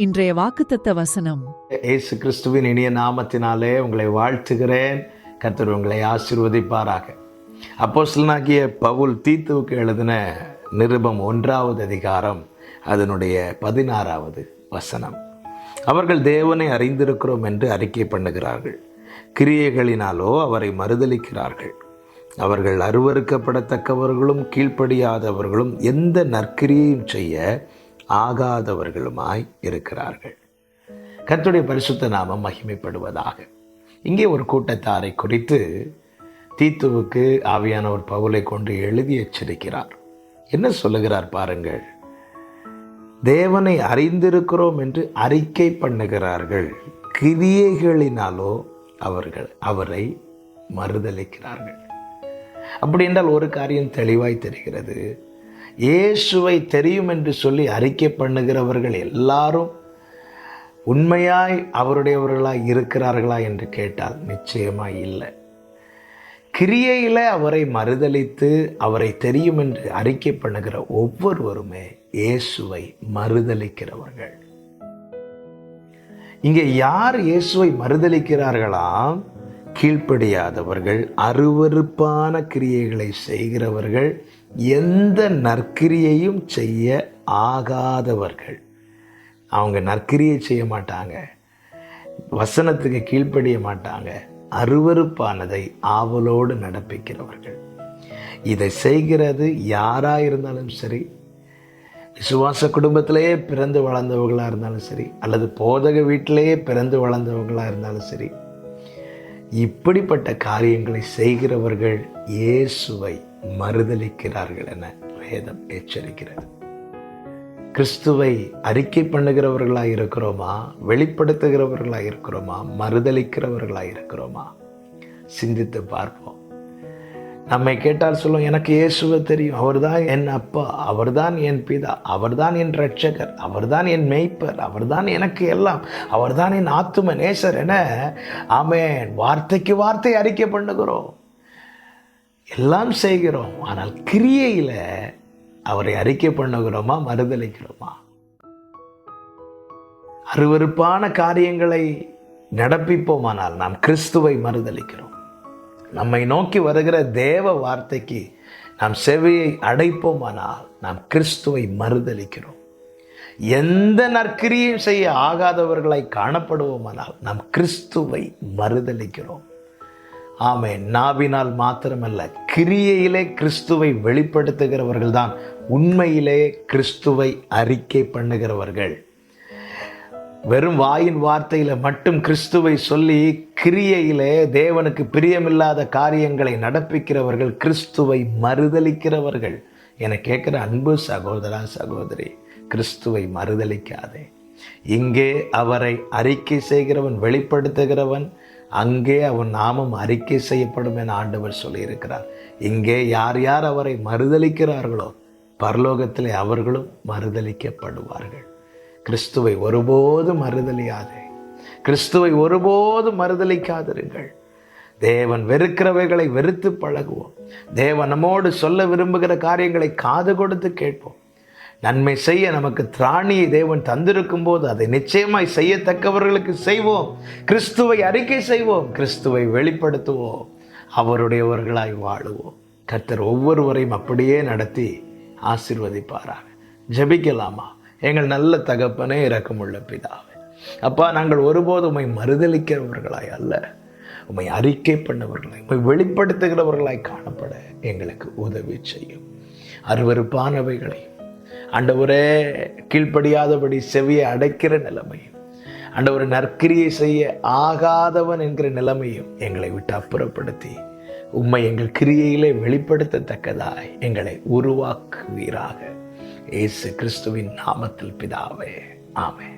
இன்றைய வாக்குத்தத்த வசனம். ஏசு கிறிஸ்துவின் இனிய நாமத்தினாலே உங்களை வாழ்த்துகிறேன். கத்தர் உங்களை ஆசீர்வதிப்பாராக. அப்போஸ்தலனாகிய பவுல் தீத்துவுக்கு எழுதின நிருபம் ஒன்றாவது அதிகாரம் அதனுடைய பதினாறாவது வசனம். அவர்கள் தேவனை அறிந்திருக்கிறோம் என்று அறிக்கை பண்ணுகிறார்கள். கிரியைகளினாலோ அவரை மறுதலிக்கிறார்கள். அவர்கள் அருவருக்கப்படத்தக்கவர்களும் கீழ்ப்படியாதவர்களும் எந்த நற்கிரியையும் செய்ய ஆகாதவர்களுமாய் இருக்கிறார்கள். கர்த்தருடைய பரிசுத்த நாமம் மகிமைப்படுவதாக. இங்கே ஒரு கூட்டத்தாரை குறித்து தீத்துவுக்கு ஆவியானவர் பவுலை கொண்டு எழுதி எச்சரிக்கிறார். என்ன சொல்லுகிறார் பாருங்கள். தேவனை அறிந்திருக்கிறோம் என்று அறிக்கை பண்ணுகிறார்கள். கிரியைகளினாலோ அவர்கள் அவரை மறுதலிக்கிறார்கள் அப்படி என்றால் ஒரு காரியம் தெளிவாய் தெரிகிறது. இயேசுவை தெரியும் என்று சொல்லி அறிக்கை பண்ணுகிறவர்கள் எல்லாரும் உண்மையாய் அவருடையவர்களாய் இருக்கிறார்களா என்று கேட்டால் நிச்சயமாக இல்லை. கிரியையில் அவரை மறுதலித்து அவரை தெரியும் என்று அறிக்கை பண்ணுகிற ஒவ்வொருவருமே இயேசுவை மறுதலிக்கிறவர்கள். இங்கே யார் இயேசுவை மறுதலிக்கிறார்களாம் கீழ்ப்படியாதவர்கள் அருவருப்பான கிரியைகளை செய்கிறவர்கள் எந்த நற்கிரியையும் செய்ய ஆகாதவர்கள். அவங்க நற்கிரியை செய்ய மாட்டாங்க. வசனத்துக்கு கீழ்ப்படிய மாட்டாங்க. அருவருப்பானதை ஆவலோடு நடப்பிக்கிறவர்கள். இதை செய்கிறது யாராக இருந்தாலும் சரி விசுவாச குடும்பத்திலேயே பிறந்து வளர்ந்தவர்களாக இருந்தாலும் சரி அல்லது போதக வீட்டிலேயே பிறந்து வளர்ந்தவர்களாக இருந்தாலும் சரி இப்படிப்பட்ட காரியங்களை செய்கிறவர்கள் இயேசுவை. மறுதலிக்கிறார்கள் என வேதம் எச்சரிக்கிறது. கிறிஸ்துவை அறிக்கை பண்ணுகிறவர்களாக இருக்கிறோமா? வெளிப்படுத்துகிறவர்களாக இருக்கிறோமா? மறுதளிக்கிறவர்களாக இருக்கிறோமா? சிந்தித்து பார்ப்போம். நம்மை கேட்டால் சொல்லும் எனக்கு இயேசுவை தெரியும். அவர்தான் என் அப்பா. அவர்தான் என் பிதா. அவர்தான் என் ரட்சகர் அவர்தான் என் மெய்ப்பர். அவர்தான் எனக்கு எல்லாம். அவர்தான் என் ஆத்தும நேசர் என ஆமேன் வார்த்தைக்கு வார்த்தை அறிக்கை பண்ணுகிறோம். எல்லாம் செய்கிறோம் ஆனால் கிரியையில் அவரை அறிக்கை பண்ணுகிறோமா மறுதளிக்கிறோமா அருவருப்பான காரியங்களை நடப்பிப்போமானால் நாம் கிறிஸ்துவை மறுதளிக்கிறோம் நம்மை நோக்கி வருகிற தேவ வார்த்தைக்கு நாம் செவியை அடைப்போமானால் நாம் கிறிஸ்துவை மறுதளிக்கிறோம் எந்த நற்கிரியும் செய்ய ஆகாதவர்களாய் காணப்படுவோமானால் நாம் கிறிஸ்துவை மறுதளிக்கிறோம் ஆமே நாவினால் மாத்திரமல்ல கிரியையிலே கிறிஸ்துவை வெளிப்படுத்துகிறவர்கள் தான் உண்மையிலே கிறிஸ்துவை அறிக்கை பண்ணுகிறவர்கள். வெறும் வாயின் வார்த்தையில் மட்டும் கிறிஸ்துவை சொல்லி கிரியையிலே தேவனுக்கு பிரியமில்லாத காரியங்களை நடப்பிக்கிறவர்கள் கிறிஸ்துவை மறுதளிக்கிறவர்கள் என கேட்குற அன்பு சகோதரா சகோதரி கிறிஸ்துவை மறுதலிக்காதே. இங்கே அவரை அறிக்கை செய்கிறவன் வெளிப்படுத்துகிறவன் அங்கே அவன் நாமம் அறிக்கை செய்யப்படும் என ஆண்டவர் சொல்லியிருக்கிறார். இங்கே யார் யார் அவரை மறுதளிக்கிறார்களோ பரலோகத்திலே அவர்களும் மறுதளிக்கப்படுவார்கள் கிறிஸ்துவை ஒருபோதும் மறுதலியாதே. கிறிஸ்துவை ஒருபோதும் மறுதளிக்காதிருங்கள் தேவன் வெறுக்கிறவைகளை வெறுத்து பழகுவோம். தேவன் நம்மோடு சொல்ல விரும்புகிற காரியங்களை காது கொடுத்து கேட்போம். நன்மை செய்ய நமக்கு திராணியை தேவன் தந்திருக்கும் போது அதை நிச்சயமாய் செய்யத்தக்கவர்களுக்கு செய்வோம். கிறிஸ்துவை அறிக்கை செய்வோம். கிறிஸ்துவை வெளிப்படுத்துவோம். அவருடையவர்களாய் வாழுவோம். கர்த்தர் ஒவ்வொருவரையும் அப்படியே நடத்தி ஆசிர்வதிப்பாராக. ஜெபிக்கலாமா? எங்கள் நல்ல தகப்பனே இறக்கமுள்ள பிதாவே. அப்பா நாங்கள் ஒருபோதும் உண்மை மறுதலிக்கிறவர்களாய் அல்ல. உம்மை அறிக்கை பண்ணவர்களாய் உண்மை வெளிப்படுத்துகிறவர்களாய் காணப்பட எங்களுக்கு உதவி செய்யும். அருவருப்பானவைகளை ஆண்டவரே கீழ்ப்படியாதபடி செவியை அடைக்கிற நிலைமையும் ஆண்டவர் நற்கிரியை செய்ய ஆகாதவன் என்கிற நிலைமையும் எங்களை விட்டு அப்புறப்படுத்தி உம்மை எங்கள் கிரியையிலே வெளிப்படுத்தத்தக்கதாய் எங்களை உருவாக்குவீராக. இயேசு கிறிஸ்துவின் நாமத்தில் பிதாவே ஆமே